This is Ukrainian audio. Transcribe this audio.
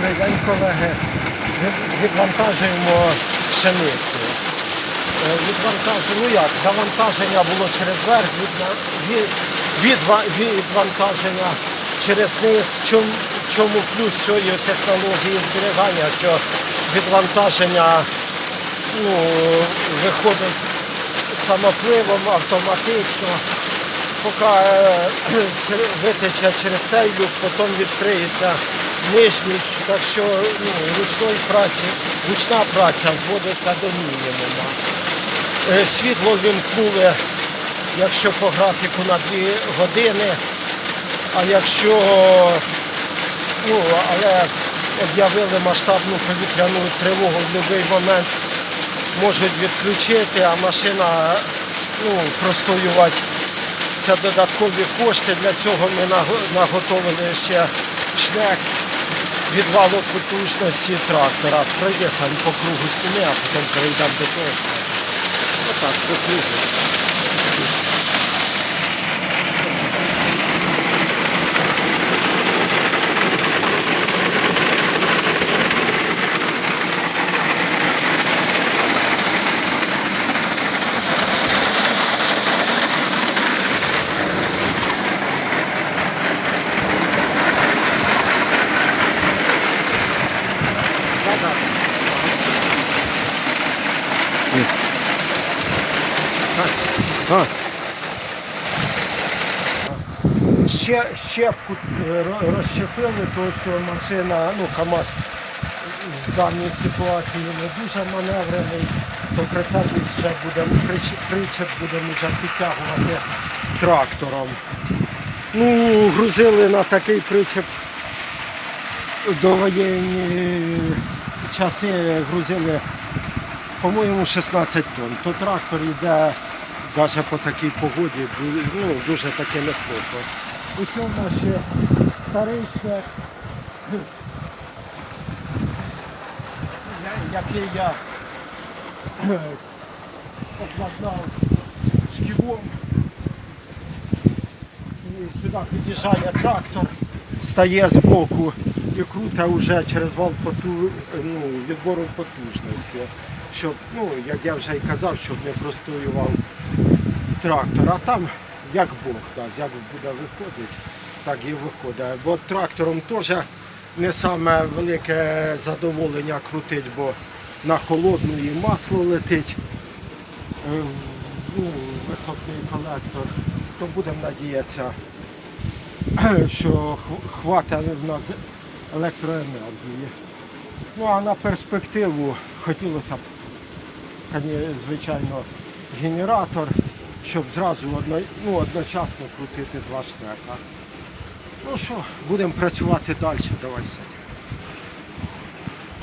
Добрий день, колеги. Відвантажуємо пшеницю. Е, ну як, завантаження було через верх, відвантаження через низ. Чому, чому плюс цієї технології зберігання, що відвантаження ну, виходить самопливом автоматично. Поки е, витече через цей люк, потім відкриється нижній, так що ну, ручної праці, ручна праця зводиться до мінімуму. Е, Світло вімкнули, якщо по графіку на 2 години, а якщо ну, але об'явили масштабну повітряну тривогу в будь-який момент можуть відключити, а машина ну, простоювати це додаткові кошти. Для цього ми наготовили ще шлях відвалу потужності трактора. пройде сам по кругу стіни, а потім перейдемо до того. Отак, по кругу. Ще, щепку е, розщепили, тому що машина, ну КАМАЗ в даній ситуації не дуже маневрений, то прицеп ще буде, причеп будемо вже підтягувати трактором. Ну, грузили на такий причеп до воєнні часи грузили, по-моєму, 16 тонн. То трактор йде навіть по такій погоді, ну, дуже таке неплохо. У цьому ще старий який я обладнав шківом. І сюди під'їжджає трактор, стає з і круте вже через вал поту... ну, відбору потужності. Щоб, ну, як я вже і казав, щоб не простоював трактор. А там як Бог дасть, як буде виходити, так і виходить. Бо трактором теж не саме велике задоволення крутить, бо на холодну і масло летить. Е, ну, вихлопний колектор, то будемо надіятися, що хв- хватить в нас електроенергії. Ну а на перспективу хотілося б, звичайно, генератор, щоб зразу одно, ну, одночасно крутити два штека. Ну що, будемо працювати далі, давай сядь.